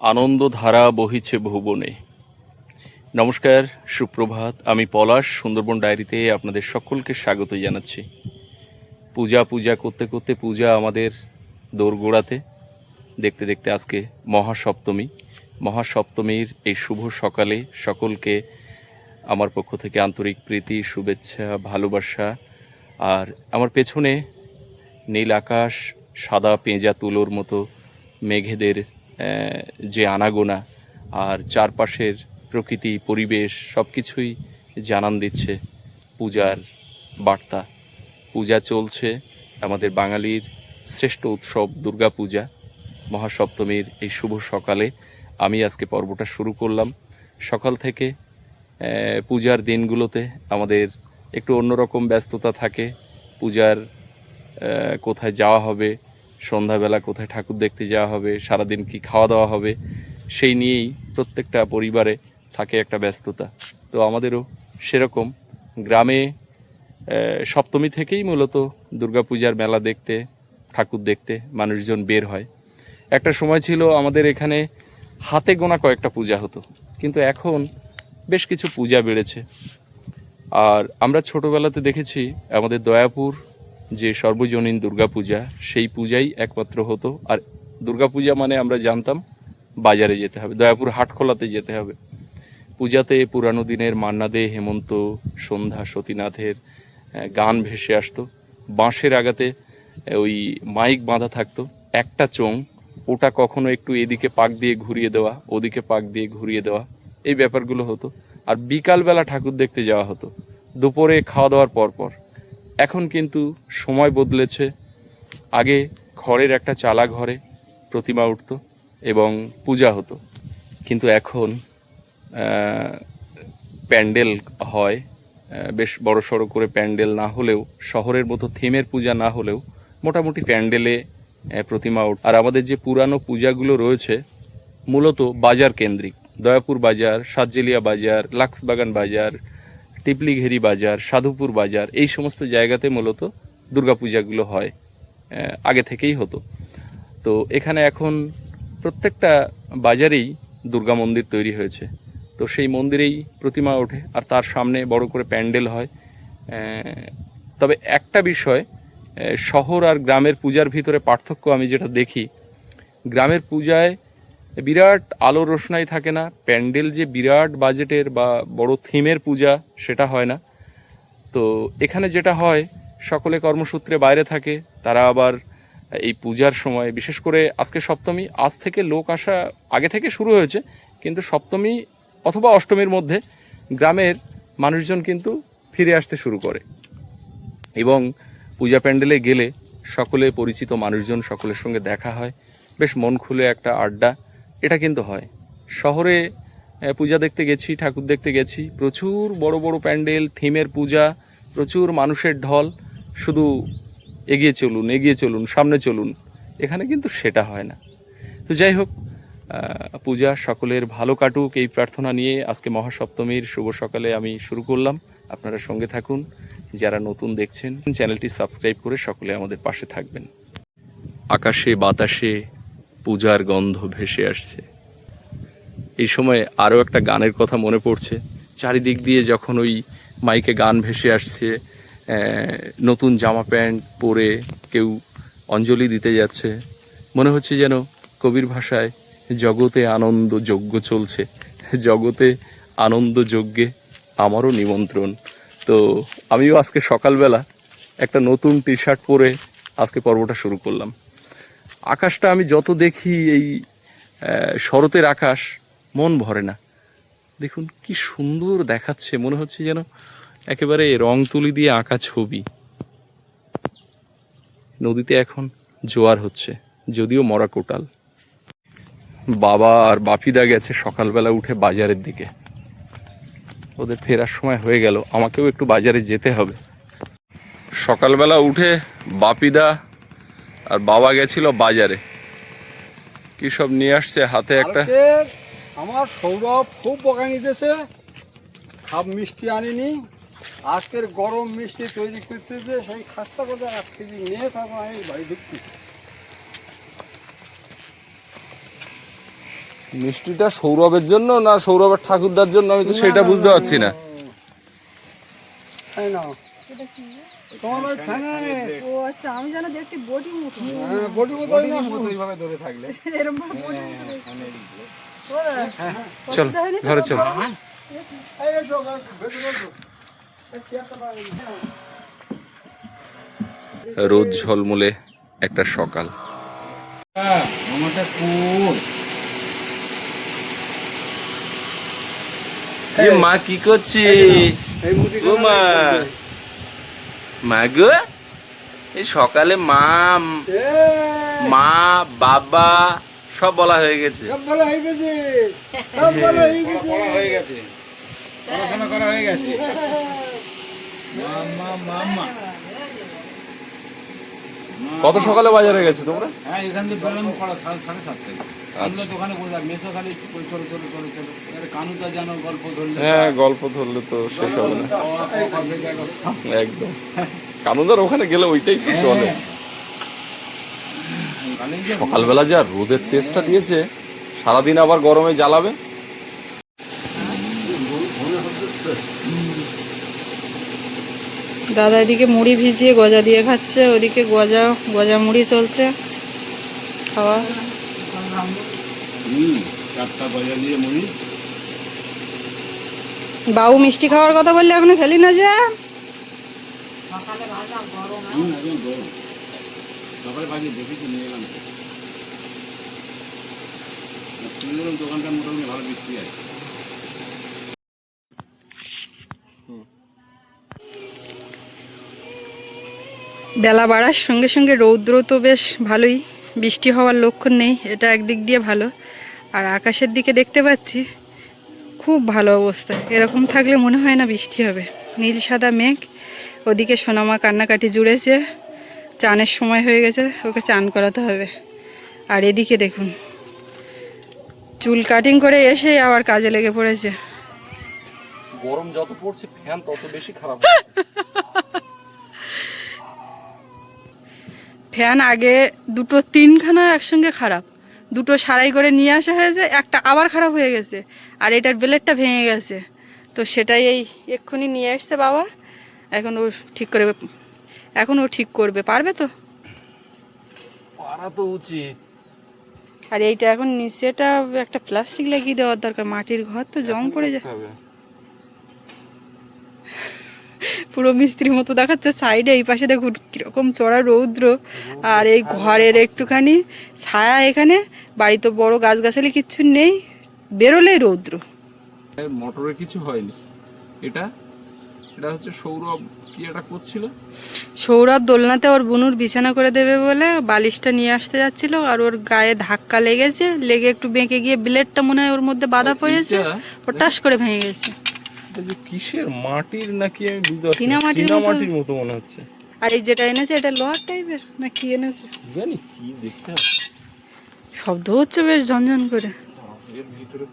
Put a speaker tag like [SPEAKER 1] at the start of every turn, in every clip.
[SPEAKER 1] আনন্দধারা বহিছে ভুবনে। নমস্কার, সুপ্রভাত। আমি পলাশ, সুন্দরবন ডায়েরিতে আপনাদের সকলকে স্বাগত জানাচ্ছি। পূজা পূজা করতে করতে পূজা আমাদের দোরগোড়াতে। দেখতে দেখতে আজকে মহাসপ্তমী। মহাসপ্তমীর এই শুভ সকালে সকলকে আমার পক্ষ থেকে আন্তরিক প্রীতি, শুভেচ্ছা, ভালোবাসা আর আমার পেছনে নীল আকাশ, সাদা পেঁজা তুলোর মতো মেঘেদের যে আনাগোনা আর চারপাশের প্রকৃতি, পরিবেশ সব কিছুই জানান দিচ্ছে পূজার বার্তা। পূজা চলছে আমাদের বাঙালির শ্রেষ্ঠ উৎসব দুর্গাপূজা মহাসপ্তমীর এই শুভ সকালে আমি আজকে পর্বটা শুরু করলাম। সকাল থেকে পূজার দিনগুলোতে আমাদের একটু অন্যরকম ব্যস্ততা থাকে। পূজার কোথায় যাওয়া হবে সন্ধ্যাবেলা কোথায় ঠাকুর দেখতে যাওয়া হবে, সারাদিন কি খাওয়া দাওয়া হবে, সেই নিয়েই প্রত্যেকটা পরিবারে থাকে একটা ব্যস্ততা। তো আমাদেরও সেরকম গ্রামে সপ্তমী থেকেই মূলত দুর্গাপূজার মেলা দেখতে, ঠাকুর দেখতে মানুষজন বের হয়। একটা সময় ছিল আমাদের এখানে হাতে গোনা কয়েকটা পূজা হতো, কিন্তু এখন বেশ কিছু পূজা বেড়েছে। আর আমরা ছোটবেলাতে দেখেছি আমাদের দয়াপুর যে সর্বজনীন দুর্গাপূজা, সেই পূজাই একমাত্র হতো। আর দুর্গাপূজা মানে আমরা জানতাম, বাজারে যেতে হবে, দয়াপুর হাটখোলাতে যেতে হবে। পূজাতে পুরানো দিনের মান্না দে হেমন্ত, সন্ধ্যা সতীনাথের গান ভেসে আসতো। বাঁশের আগাতে ওই মাইক বাঁধা থাকতো। একটা চোং ওটা কখনো একটু এদিকে পাক দিয়ে ঘুরিয়ে দেওয়া, ওদিকে পাক দিয়ে ঘুরিয়ে দেওয়া, এই ব্যাপারগুলো হতো। আর বিকালবেলা ঠাকুর দেখতে যাওয়া হতো। দুপুরে খাওয়া দাওয়ার পর পর এখন কিন্তু সময় বদলেছে। আগে ঘরের একটা চালা ঘরে প্রতিমা উঠতো এবং পূজা হতো। কিন্তু এখন প্যান্ডেল হয় বেশ বড় সড়ো করে প্যান্ডেল না হলেও, শহরের মতো থিমের পূজা না হলেও মোটামুটি প্যান্ডেলে প্রতিমা উঠ আর আমাদের যে পুরানো পূজাগুলো রয়েছে, মূলত বাজার কেন্দ্রিক। দয়াপুর বাজার, সাতজেলিয়া বাজার, লাক্সবাগান বাজার টিপলিঘেরি বাজার, সাধুপুর বাজার, এই সমস্ত জায়গাতে মূলত দুর্গাপূজাগুলো হয় আগে থেকেই হতো। তো এখানে এখন প্রত্যেকটা বাজারেই দুর্গা মন্দির তৈরি হয়েছে। তো সেই মন্দিরেই প্রতিমা ওঠে, আর তার সামনে বড় করে প্যান্ডেল হয়। তবে একটা বিষয় শহর আর গ্রামের পূজার ভিতরে পার্থক্য আমি যেটা দেখি, গ্রামের পূজায় বিরাট আলো রোশনাই থাকে না, প্যান্ডেল যে বিরাট বাজেটের বা বড় থিমের পূজা সেটা হয় না। তো এখানে যেটা হয়, সকলে কর্মসূত্রে বাইরে থাকে, তারা আবার এই পূজার সময়, বিশেষ করে আজকে সপ্তমী, আজ থেকে লোক আসা আগে থেকে শুরু হয়েছে, কিন্তু সপ্তমী অথবা অষ্টমীর মধ্যে গ্রামের মানুষজন কিন্তু ফিরে আসতে শুরু করে। এবং পূজা প্যান্ডেলে গেলে সকলে পরিচিত মানুষজন সকলের সঙ্গে দেখা হয়, বেশ মন খুলে একটা আড্ডা এটা কিন্তু হয়। শহরে পূজা দেখতে গেছি, ঠাকুর দেখতে গেছি, প্রচুর বড় বড় প্যান্ডেল, থিমের পূজা, প্রচুর মানুষের ঢল, শুধু এগিয়ে চলুন এগিয়ে চলুন, সামনে চলুন, এখানে কিন্তু সেটা হয় না। তো যাই হোক পূজা সকলের ভালো কাটুক, এই প্রার্থনা নিয়ে আজকে মহাসপ্তমীর শুভ সকালে আমি শুরু করলাম। আপনারা সঙ্গে থাকুন, যারা নতুন দেখছেন, চ্যানেলটি সাবস্ক্রাইব করে সকলে আমাদের পাশে থাকবেন। আকাশে, বাতাসে পূজার গন্ধ ভেসে আসছে। এই সময় আরও একটা গানের কথা মনে পড়ছে। চারিদিক দিয়ে যখন ওই মাইকে গান ভেসে আসছে নতুন জামা প্যান্ট পরে কেউ অঞ্জলি দিতে যাচ্ছে, মনে হচ্ছে যেন কবির ভাষায় জগতে আনন্দ যজ্ঞ চলছে। জগতে আনন্দ যজ্ঞে আমারও নিমন্ত্রণ। তো আমিও আজকে সকালবেলা একটা নতুন টি শার্ট পরে আজকে পর্বটা শুরু করলাম। আকাশটা আমি যত দেখি এই শরতের আকাশ, মন ভরে না। দেখুন, কি সুন্দর দেখাচ্ছে, মনে হচ্ছে যেন একেবারে রং তুলি দিয়ে আঁকা ছবি। নদীতে এখন জোয়ার হচ্ছে, যদিও মরা কোটাল। বাবা আর বাপিদা গেছে সকালবেলা উঠে বাজারের দিকে। ওদের ফেরার সময় হয়ে গেল, আমাকেও একটু বাজারে যেতে হবে। সকালবেলা উঠে বাপিদা আর বাবা গেছিল বাজারে। কি সব নিয়ে আসছে হাতে একটা?
[SPEAKER 2] আমার সৌরভ খুব বকা নিতেছে খাপ মিষ্টি আনিনি আজকের গরম মিষ্টি তৈরি করতেছে সেই খাস্তা কথা এক কেজি নিয়ে তারপর আমি বাড়ি ঢুকতেছি
[SPEAKER 1] মিষ্টিটা সৌরভের জন্য না সৌরভের ঠাকুরদার জন্য? আমি তো সেটা বুঝতে পারছি না
[SPEAKER 2] তাই না তোমার ফ্যানে
[SPEAKER 3] ও আচ্ছা আমি যেন দেখতে বডি মতো।
[SPEAKER 2] হ্যাঁ, বডি বোতল না
[SPEAKER 3] এরকম ভাবে বডি
[SPEAKER 1] চল ঘরে চল।
[SPEAKER 2] এই এসো, ভেতরে এসো। এই চেয়ারটা পাবে না।
[SPEAKER 1] রোদ ঝলমলে একটা সকাল। মা কি করছি
[SPEAKER 2] এই
[SPEAKER 1] মা মা গো এই সকালে মা মা বাবা সব বলা হয়ে গেছে।
[SPEAKER 2] সব ভালো হয়ে গেছে। সব ভালো হয়ে গেছে।
[SPEAKER 4] হয়ে গেছে। পড়াশোনা করা হয়ে গেছে। মামা মামা
[SPEAKER 1] কত সকালে বাজারে গেছে তোমরা?
[SPEAKER 4] হ্যাঁ এখান থেকে বেরোলাম সাড়ে সাড়ে সাতটায়। আমরা দোকানে বললাম মেসো খালি চলো চলো চলো চলো আরে কানুদা গল্প ধরলে
[SPEAKER 1] হ্যাঁ গল্প ধরলে তো শেষ হবে না।
[SPEAKER 4] একদম।
[SPEAKER 1] কানুদার ওখানে গেলে ওইটাই তো চলে।
[SPEAKER 4] কানে যে
[SPEAKER 1] সকালবেলা যা রোদের তেজটা দিয়েছে সারাদিন আবার গরমে জ্বালাবে?
[SPEAKER 3] দাদা এদিকে মুড়ি ভিজিয়ে গজা দিয়ে খাচ্ছে ওদিকে গজা গজা মুড়ি চলছে। খাওয়া। বাবু মিষ্টি খাওয়ার কথা বললে এখনও খেলি না যে?
[SPEAKER 4] দোকানটা মোটামুটি ভালো বিক্রি আছে
[SPEAKER 3] বেলা বাড়ার সঙ্গে সঙ্গে রৌদ্র তো বেশ ভালোই। বৃষ্টি হওয়ার লক্ষণ নেই এটা একদিক দিয়ে ভালো। আর আকাশের দিকে দেখতে পাচ্ছি খুব ভালো অবস্থা। এরকম থাকলে মনে হয় না বৃষ্টি হবে। নীল সাদা মেঘ ওদিকে সোনামা কান্নাকাটি জুড়েছে চানের সময় হয়ে গেছে ওকে চান করাতে হবে। আর এদিকে দেখুন চুল কাটিং করে এসে আবার কাজে লেগে পড়েছে।
[SPEAKER 1] গরম যত পড়ছে ফ্যান তত বেশি খারাপ
[SPEAKER 3] ফ্যান আগে দুটো তিনখানা একসঙ্গে খারাপ। দুটো সারাই করে নিয়ে আসা হয়েছে একটা আবার খারাপ হয়ে গেছে আর এটার ব্লেডটা ভেঙে গেছে। তো সেটাই এই এক্ষুনি নিয়ে এসছে বাবা। এখন ও ঠিক করে এখন ও ঠিক করবে পারবে তো?
[SPEAKER 1] পারা তো উচিত।
[SPEAKER 3] আর এইটা এখন নিচেটা একটা প্লাস্টিক লাগিয়ে দেওয়ার দরকার মাটির ঘর তো জং পড়ে যায়। পুরো মিস্ত্রির মতো দেখাচ্ছে সাইডে এই পাশে দেখুন কীরকম চড়া রৌদ্র। আর এই ঘরের একটুখানি ছায়া এখানে বাড়ি তো বড় গাছগাছালি কিচ্ছু নেই বেরোলেই রৌদ্র।
[SPEAKER 1] মোটরে কিছু হয়নি। এটা এটা হচ্ছে সৌরভ কি এটা করছিল?
[SPEAKER 3] সৌরভ দোলনাতে ওর বুনুর বিছানা করে দেবে বলে বালিশটা নিয়ে আসতে যাচ্ছিল আর ওর গায়ে ধাক্কা লেগেছে লেগে একটু বেঁকে গিয়ে ব্লেডটা মনে হয় ওর মধ্যে বাধা পড়েছে
[SPEAKER 1] এইটা-
[SPEAKER 3] পটাশ করে ভেঙে গেছে।
[SPEAKER 1] এটা যে কিসের মাটির নাকি আমি বুঝতে পারছি না।
[SPEAKER 3] চীনামাটির মতো।
[SPEAKER 1] মনে হচ্ছে।
[SPEAKER 3] আর এই যেটা এনেছে এটা লোহার টাইপের না কি এনেছে?
[SPEAKER 1] জানি কি দেখতে
[SPEAKER 3] শব্দ হচ্ছে বেশ ঝনঝন করে।
[SPEAKER 1] এর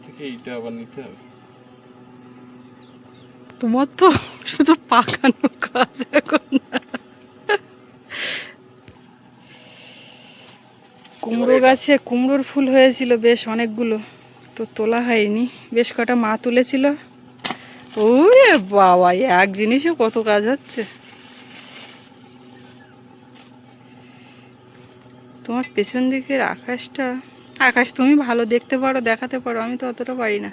[SPEAKER 1] থেকে এইটা আবার নিতে হবে।
[SPEAKER 3] তোমার তো শুধু পাকানো কাজ এখন। কুমড়ো গাছে কুমড়োর ফুল হয়েছিল বেশ অনেকগুলো তো তোলা হয়নি। বেশ কটা মা তুলেছিল। ওরে বাবা এক জিনিসে কত কাজ হচ্ছে? তোমার পেছন দিকের আকাশটা আকাশ তুমি ভালো দেখতে পারো দেখাতে পারো আমি তো অতটা পারি না।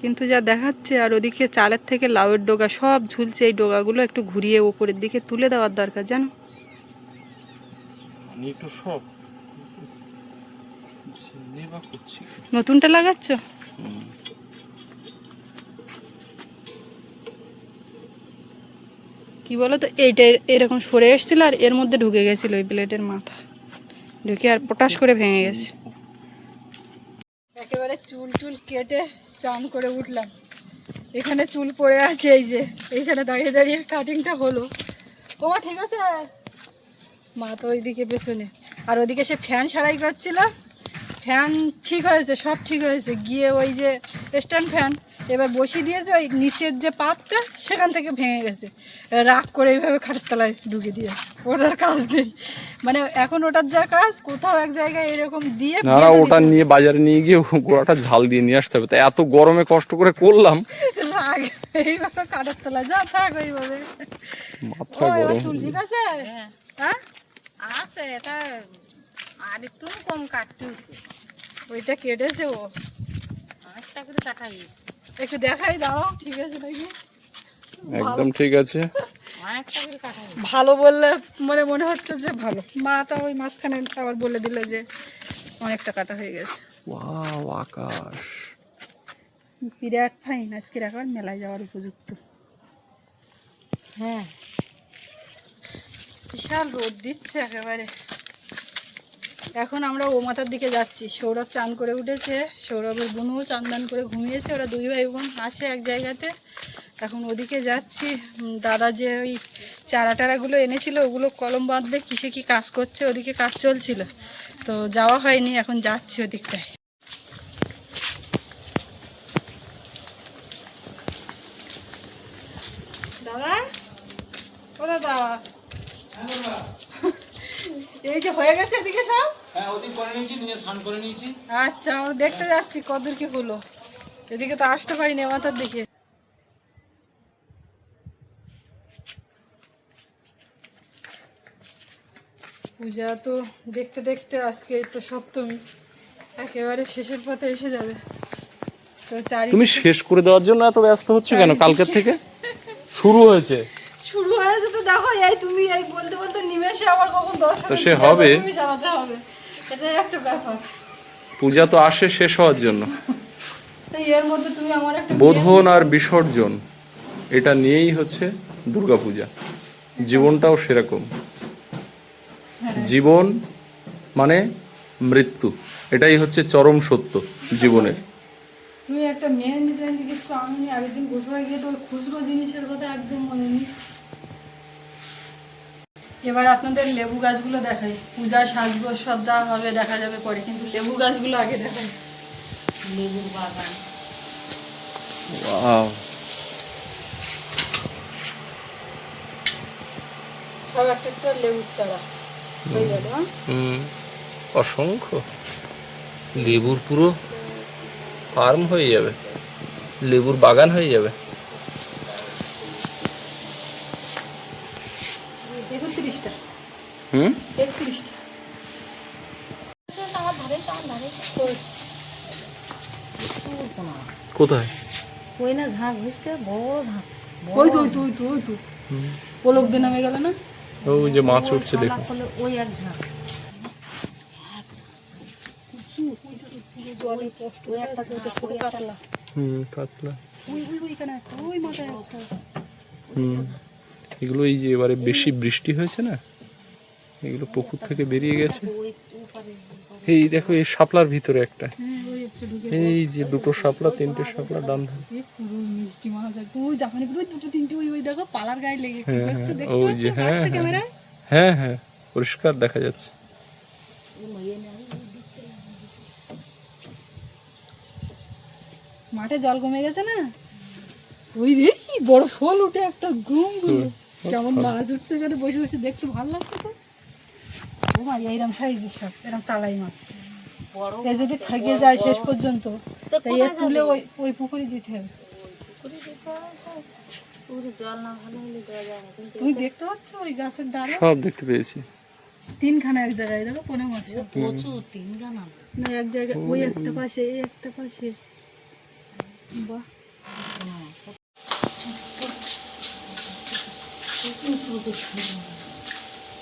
[SPEAKER 3] কিন্তু যা দেখাচ্ছে আর ওদিকে চালের থেকে লাউয়ের ডোগা সব ঝুলছে এই ডোগাগুলো একটু ঘুরিয়ে ওপরের দিকে তুলে দেওয়ার দরকার জানো? নতুনটা লাগাচ্ছ? কি বলো তো এইটা এরকম সরে এসেছিল আর এর মধ্যে ঢুকে গেছিল ওই প্লেটের মাথা। ঢুকে আর পটাশ করে ভেঙে গেছে। একেবারে চুল টুল কেটে চান করে উঠলাম। এখানে চুল পড়ে আছে, এই যে, এইখানে দাঁড়িয়ে দাঁড়িয়ে কাটিংটা হলো। তোমার ঠিক আছে। মা তো ওইদিকে পেছনে। আর ওদিকে সে ফ্যান সারাই করছিল। ফ্যান ঠিক হয়েছে, সব ঠিক হয়েছে। গিয়ে ওই যে স্ট্যান্ড ফ্যান এবার বসিয়ে দিয়েছে ওই নিচের যে পাতটা সেখান থেকে ভেঙে গেছে। রাগ করে এইভাবে খাটের তলায় ঢুকে দিয়ে। ওটার কাজ নেই। মানে এখন ওটার যা কাজ কোথাও এক জায়গায় এরকম দিয়ে
[SPEAKER 1] না না ওটা নিয়ে বাজারে নিয়ে গিয়ে গোড়াটা ঝাল দিয়ে নিয়ে আসতে হবে। তা এত গরমে কষ্ট করে করলাম।
[SPEAKER 3] রাগ এইভাবে খাটের তলায় যা থাক ওইভাবে
[SPEAKER 1] মাথা গরম।
[SPEAKER 3] ঠিক আছে? হ্যাঁ।
[SPEAKER 5] আছে এটা আর একটু কম কাটতে
[SPEAKER 3] ওইটা কেটেছে ও।
[SPEAKER 5] অনেকটা করে কাটাই।
[SPEAKER 3] একটু দেখাই দাও ঠিক আছে নাকি
[SPEAKER 1] একদম ঠিক আছে।
[SPEAKER 3] ভালো বললে মানে মনে হচ্ছে যে ভালো। মা তা ওই মাঝখানে আবার বলে দিল যে অনেকটা কাটা হয়ে গেছে।
[SPEAKER 1] ওয়াও আকাশ।
[SPEAKER 3] বিরাট ফাইন আজকের এখন মেলায় যাওয়ার উপযুক্ত।
[SPEAKER 5] হ্যাঁ।
[SPEAKER 3] বিশাল রোদ দিচ্ছে একেবারে। এখন আমরা ও মাথার দিকে যাচ্ছি। সৌরভ চান করে উঠেছে। সৌরভের বোনও চান দান করে ঘুমিয়েছে। ওরা দুই ভাই বোন আছে এক জায়গাতে। এখন ওদিকে যাচ্ছি। দাদা যে ওই চারা টারাগুলো এনেছিল, ওগুলো কলম বাঁধবে কিসে কি কাজ করছে? ওদিকে কাজ চলছিল। তো যাওয়া হয়নি, এখন যাচ্ছি ওদিকটায় দাদা ও দাদা এই যে হয়ে গেছে এদিকে সব
[SPEAKER 4] হ্যাঁ ওদিক করে নিয়েছি নিয়ে স্নান করে নিয়েছি।
[SPEAKER 3] আচ্ছা আমরা দেখতে যাচ্ছি কদূর কি হলো এদিকে তো আসতে পারিনি মাথার দিকে। পূজা তো দেখতে দেখতে আজকে তো সপ্তমী। একেবারে শেষের পথে এসে যাবে। তো চারি
[SPEAKER 1] তুমি শেষ করে দেওয়ার জন্য এত ব্যস্ত হচ্ছে কেন? কালকের থেকে? শুরু হয়েছে।
[SPEAKER 3] শুরু হয়েছে তো দেখো এই তুমি এই বলতে বলতে নিমেষে আবার কখন দশ
[SPEAKER 1] তো সে হবে।
[SPEAKER 3] জানাতে হবে। এটাই একটা ব্যাপার।
[SPEAKER 1] পূজা তো আসে শেষ হওয়ার জন্য।
[SPEAKER 3] এর মধ্যে তুমি আমার একটা
[SPEAKER 1] বোধন আর বিসর্জন এটা নিয়েই হচ্ছে দুর্গাপূজা। জীবনটাও সেরকম। জীবন মানে মৃত্যু এটাই হচ্ছে চরম সত্য জীবনের।
[SPEAKER 3] তুমি একটা মেহেন্দি টেহেন্দি কিছু আমি আগের দিন বসে গিয়ে তো খুচরো জিনিসের কথা একদম মনে নেই। এবার আপনাদের লেবু গাছগুলো দেখাই। পূজা সাজগোজ সব যা হবে দেখা যাবে পরে কিন্তু লেবু গাছগুলো আগে দেখাই।
[SPEAKER 5] লেবুর বাগান।
[SPEAKER 1] ওয়াও।
[SPEAKER 3] সব একটা একটা লেবুর চারা। হয়ে গেল
[SPEAKER 1] অসংখ্য। লেবুর পুরো ফার্ম হয়ে যাবে। লেবুর বাগান হয়ে যাবে
[SPEAKER 3] একত্রিশটা
[SPEAKER 1] হুম
[SPEAKER 3] একত্রিশটা
[SPEAKER 5] আমার ধারে এসো, আমার ধারে এসো। প্রচুর পোনা।
[SPEAKER 1] কোথায়?
[SPEAKER 5] ওই না ঝাঁক বুঝতে বড় ঝাঁক
[SPEAKER 3] ওই তো ওই তো ওই তো ওই তো। পলক দিয়ে নামে গেল না?
[SPEAKER 1] ওই যে মাছ উঠছে দেখো
[SPEAKER 5] ওই এক ঝাঁক।
[SPEAKER 3] জলে কষ্ট
[SPEAKER 5] ওই একটা ঝাঁক ওই একটা
[SPEAKER 1] হুম কাতলা
[SPEAKER 3] ওই ওই ওইখানে একটা ওই মাথায় একটা।
[SPEAKER 1] হুম। এগুলো এই যে এবারে বেশি বৃষ্টি হয়েছে না? এগুলো পুকুর থেকে বেরিয়ে গেছে। এই দেখো এই শাপলার ভিতরে একটা।
[SPEAKER 3] হ্যাঁ
[SPEAKER 1] এই যে দুটো শাপলা তিনটে শাপলা ডান ধারে।
[SPEAKER 3] এই পুরো মিষ্টি মাছ একদম ওই জাপানি পুরো দুটো তিনটে ওই ওই দেখো পালার গায়ে লেগে কি
[SPEAKER 1] হ্যাঁ, হ্যাঁ,
[SPEAKER 3] দেখতে পাচ্ছ
[SPEAKER 1] হ্যাঁ, হ্যাঁ।
[SPEAKER 3] ক্যামেরায়
[SPEAKER 1] হ্যাঁ হ্যাঁ পরিষ্কার দেখা যাচ্ছে।
[SPEAKER 3] মাঠে জল কমে গেছে না? ওই রে বড় শোল উঠে একটা ঘুমগুলো কেমন মাছ উঠছে এখানে বসে বসে দেখতে ভালো লাগছে তো। ও এইরকম সাইজের সব এরকম চালাই মাছ
[SPEAKER 5] বড়
[SPEAKER 3] এই যদি থেকে যায় শেষ পর্যন্ত তাই এর তুলে ওই ওই পুকুরে দিতে হবে। তুমি দেখতে পাচ্ছ ওই গাছের ডালে?
[SPEAKER 1] সব দেখতে পেয়েছি।
[SPEAKER 3] তিনখানা এক জায়গায় দেখো কোনে মাছ।
[SPEAKER 5] প্রচুর তিন গানা
[SPEAKER 3] না এক জায়গায় ওই একটা পাশে এই একটা পাশে। বাহ।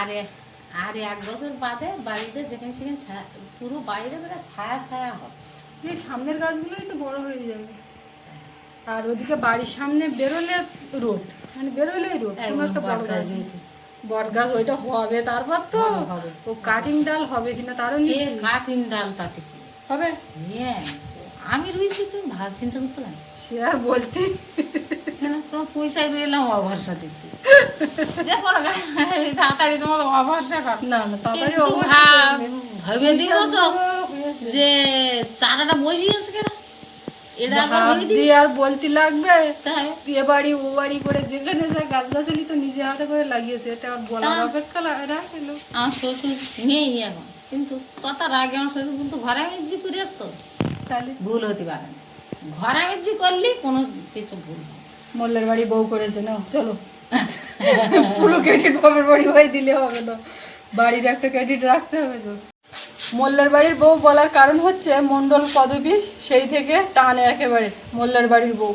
[SPEAKER 5] আরে আর এক বছর বাদে বাড়িতে যেখানে সেখানে পুরো বাইরে বেড়ে ছায়া ছায়া হবে
[SPEAKER 3] এই সামনের গাছগুলোই তো বড় হয়ে যাবে। আর ওদিকে বাড়ির সামনে বেরোলে রোদ। মানে বেরোলেই রোদ কোনো একটা বড় গাছ নেই। বট গাছ ওইটা হবে তারপর তো
[SPEAKER 5] হবে।
[SPEAKER 3] ও কাটিং ডাল হবে কিনা তারও নিয়ে
[SPEAKER 5] কাঠিন ডাল তাতে
[SPEAKER 3] হবে?
[SPEAKER 5] হ্যাঁ আমি রয়েছি তুমি ভাব চিন্তা করতে লাগে
[SPEAKER 3] সে আর বলতে
[SPEAKER 5] তোমার পয়সায় রইলাম অভরসা দিচ্ছি। যে পরে তাড়াতাড়ি তোমার অভরসা কর।
[SPEAKER 3] না না তাড়াতাড়ি
[SPEAKER 5] ভাবে দিয়েছ যে চারাটা বসিয়েছে কেন? এটা
[SPEAKER 3] দিয়ে আর বলতে লাগবে এ বাড়ি ও বাড়ি করে যেখানে যায় গাছগাছালি তো নিজে হাতে করে লাগিয়েছে এটা আর বলার অপেক্ষা রাখল।
[SPEAKER 5] আমার শ্বশুর নেই এখন। কিন্তু? কথার আগে আমার শ্বশুর কিন্তু ঘরে মেজি করে আসতো
[SPEAKER 3] তাহলে?
[SPEAKER 5] ভুল হতে পারে না। ঘরে মেজি করলে কোনো কিছু ভুল হয় না।
[SPEAKER 3] মোল্লার বাড়ি বউ করেছে না চলো। পুরো ক্রেডিট বাবার বাড়ি হয়ে দিলে হবে না। বাড়ির একটা ক্রেডিট রাখতে হবে তো। মোল্লার বাড়ির বউ বলার কারণ হচ্ছে, মণ্ডল পদবী সেই থেকে টানে একেবারে, মোল্লার বাড়ির বউ।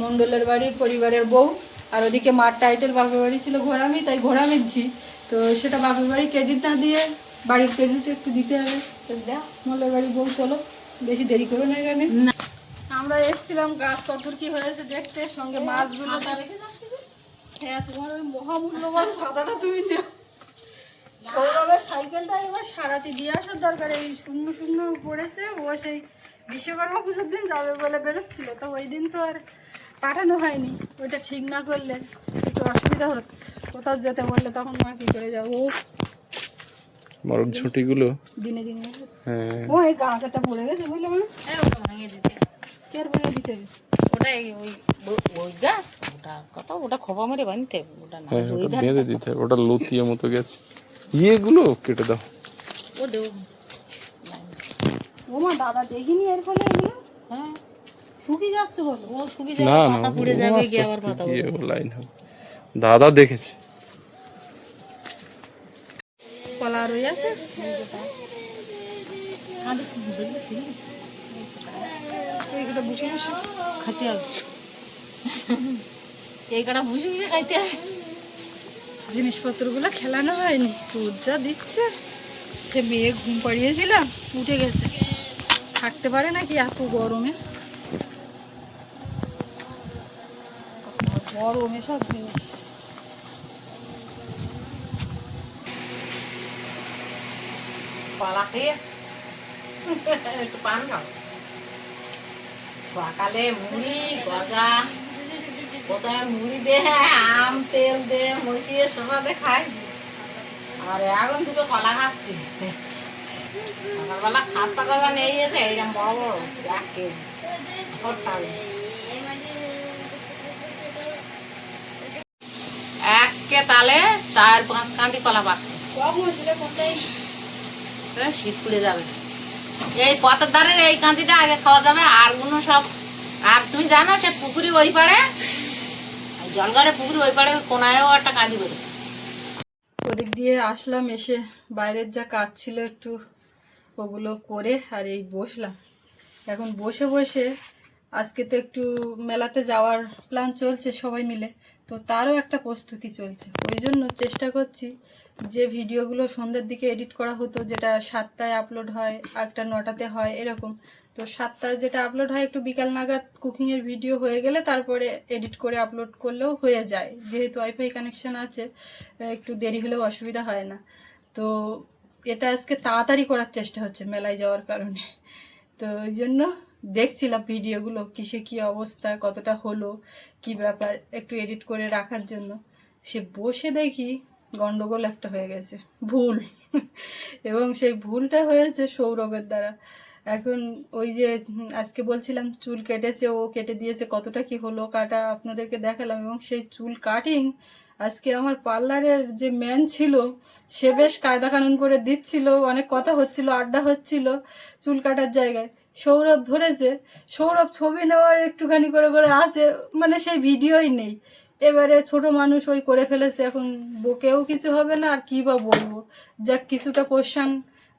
[SPEAKER 3] মণ্ডলের বাড়ির পরিবারের বউ। আর ওদিকে মার টাইটেল বাপের বাড়ি ছিল ঘোরামি তাই ঘোরামির ঝি তো সেটা বাপের বাড়ি ক্রেডিট না দিয়ে বাড়ির ক্রেডিট একটু দিতে হবে। মোল্লার বাড়ির বউ, চলো। বেশি দেরি করো না এখানে।
[SPEAKER 5] না।
[SPEAKER 3] আমরা এসেছিলাম গাছ কঠোর কি হয়েছে দেখতে সঙ্গে মাছগুলো হ্যাঁ তোমার ওই মহামূল্যবান সাদাটা তুমি সৌরভের সাইকেলটা এবার সারাতে দিয়ে আসার দরকার এই শূন্য শূন্য পড়েছে ও সেই বিশ্বকর্মা পুজোর দিন যাবে বলে বেরোচ্ছিল তো ওই দিন তো আর পাঠানো হয়নি। ওইটা ঠিক না করলে একটু অসুবিধা হচ্ছে। কোথাও যেতে বললে তখন মা কী করে যাব?
[SPEAKER 1] মরক ঝুঁটিগুলো
[SPEAKER 3] দিনে দিনে
[SPEAKER 1] হ্যাঁ।
[SPEAKER 3] ও এই গাছটা পড়ে গেছে বুঝলে মা। কে আর দিতে
[SPEAKER 5] ওটা ওই ওই- ওই গাছ ওটা কত ওটা খোপা মেরে বাঁধতে হবে ওটা না
[SPEAKER 1] হ্যাঁ
[SPEAKER 5] ওই
[SPEAKER 1] ওটা বেঁধে দিতে হবে ওটা লতিয়ে মতো গেছে। ইয়েগুলো কেটে দাও।
[SPEAKER 5] ও দেও
[SPEAKER 3] ও মা দাদা দেখিনি এর ফলে এগুলো?
[SPEAKER 5] হ্যাঁ।
[SPEAKER 3] শুকিয়ে যাচ্ছে বলো।
[SPEAKER 5] ও শুকিয়ে যাবে পাতা পুড়ে যাবে গিয়ে আবার পাতা
[SPEAKER 1] গিয়ে লাইন হবে। দাদা দেখেছে।
[SPEAKER 3] কলা রয়ে আছে।
[SPEAKER 5] এইটা বুঝে বুঝে খাইতে হবে। এই কটা বুঝে বুঝে খাইতে হবে।
[SPEAKER 3] জিনিসপত্রগুলো খেলানো হয়নি দিচ্ছে। সে মেয়ে ঘুম পাড়িয়েছিলাম উঠে গেছে। থাকতে পারে নাকি এত গরমে? গরমে সব জিনিস।
[SPEAKER 5] কলা খেয়ে একটু পান খাও। সকালে মুড়ি গজা প্রথমে মুড়ি দে আম তেল দে মুড়ি দিয়ে সবাই খাই। আর এখন দুটো কলা খাচ্ছি। সকালবেলা খাস্তা গজা নিয়ে এসে এইরকম বড় বড় এক কেজি। এক তালে চার পাঁচ কান্দি কলা এ, শীত পুড়ে যাবে। এই পথের ধারের এই কান্দিটা আগে খাওয়া যাবে, আর অন্য সব আর তুমি জানো সে পুকুরি ওই পারে জলগাড়ে পুকুরি ওই পারে কোনায়ও একটা কাঁদি বেরোচ্ছে
[SPEAKER 3] ওদিক দিয়ে আসলাম, এসে বাইরের যা কাজ ছিল একটু ওগুলো করে আর এই বসলাম। এখন বসে বসে আজকে তো একটু মেলাতে যাওয়ার প্ল্যান চলছে সবাই মিলে, তো তারও একটা প্রস্তুতি চলছে। ওই জন্য চেষ্টা করছি যে ভিডিওগুলো সন্ধ্যের দিকে এডিট করা হতো, যেটা সাতটায় আপলোড হয় একটা নটাতে হয়, এরকম। তো সাতটায় যেটা আপলোড হয়, একটু বিকাল নাগাদ কুকিংয়ের ভিডিও হয়ে গেলে তারপরে এডিট করে আপলোড করলেও হয়ে যায়। যেহেতু ওয়াইফাই কানেকশান আছে একটু দেরি হলেও অসুবিধা হয় না। তো এটা আজকে তাড়াতাড়ি করার চেষ্টা হচ্ছে মেলায় যাওয়ার কারণে। তো ওই জন্য দেখছিলাম ভিডিওগুলো, কিসে কি অবস্থা, কতটা হলো, কি ব্যাপার, একটু এডিট করে রাখার জন্য। সে বসে দেখি গন্ডগোল একটা হয়ে গেছে, ভুল। এবং সেই ভুলটা হয়েছে সৌরভের দ্বারা। এখন ওই যে আজকে বলছিলাম, চুল কেটেছে, ও কেটে দিয়েছে, কতটা কি হলো, কাটা আপনাদেরকে দেখালাম। এবং সেই চুল কাটিং আজকে আমার পার্লারের যে ম্যান ছিল, সে বেশ কায়দা কানুন করে দিচ্ছিল, অনেক কথা হচ্ছিল, আড্ডা হচ্ছিল চুল কাটার জায়গায়। সৌরভ ধরেছে, সৌরভ ছবি নেওয়ার একটুখানি করে করে আছে মানে সেই ভিডিওই নেই। এবারে ছোট মানুষ ওই করে ফেলেছে এখন বকেও কিছু হবে না আর কি বা বলব? যাক কিছুটা কোশ্চান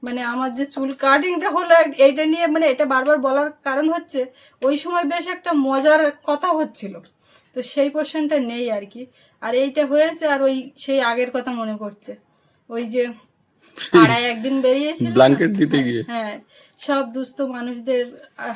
[SPEAKER 3] মানে আমার যে চুল কাটিংটা হলো এইটা নিয়ে মানে এটা বারবার বলার কারণ হচ্ছে ওই সময় বেশ একটা মজার কথা হচ্ছিল। তো সেই পোর্শনটা নেই আর কি। আর এইটা হয়েছে আর ওই সেই আগের কথা মনে পড়ছে। ওই যে পাড়ায় একদিন বেরিয়েছিল
[SPEAKER 1] ব্ল্যাঙ্কেট দিতে গিয়ে।
[SPEAKER 3] হ্যাঁ সব দুস্থ মানুষদের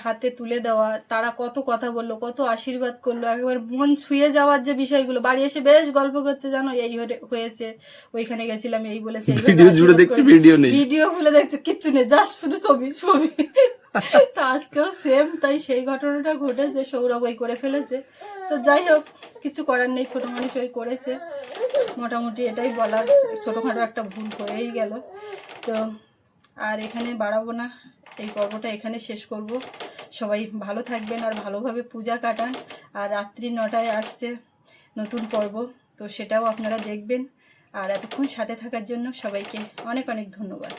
[SPEAKER 3] হাতে তুলে দেওয়া তারা কত কথা বলল কত আশীর্বাদ করল একবার মন ছুঁয়ে যাওয়ার যে বিষয়গুলো বাড়ি এসে বেশ গল্প করছে জানো এই হয়ে- হয়েছে ওইখানে গেছিলাম এই বলেছে
[SPEAKER 1] ভিডিও জুড়ে দেখছি ভিডিও নেই।
[SPEAKER 3] ভিডিও খুলে দেখছে কিচ্ছু নেই জাস্ট শুধু ছবি ছবি। তো আজকেও সেম তাই সেই ঘটনাটা ঘটেছে সৌরভ ওই করে ফেলেছে। তো যাই হোক কিছু করার নেই ছোট মানুষ ওই করেছে। মোটামুটি এটাই বলার ছোটোখাটো একটা ভুল হয়েই গেল। তো আর এখানে বাড়াবো না। এই পর্বটা এখানে শেষ করব। সবাই ভালো থাকবেন আর ভালোভাবে পূজা কাটান। আর রাত্রি নটায় আসছে নতুন পর্ব, তো সেটাও আপনারা দেখবেন। আর এতক্ষণ সাথে থাকার জন্য সবাইকে অনেক অনেক ধন্যবাদ।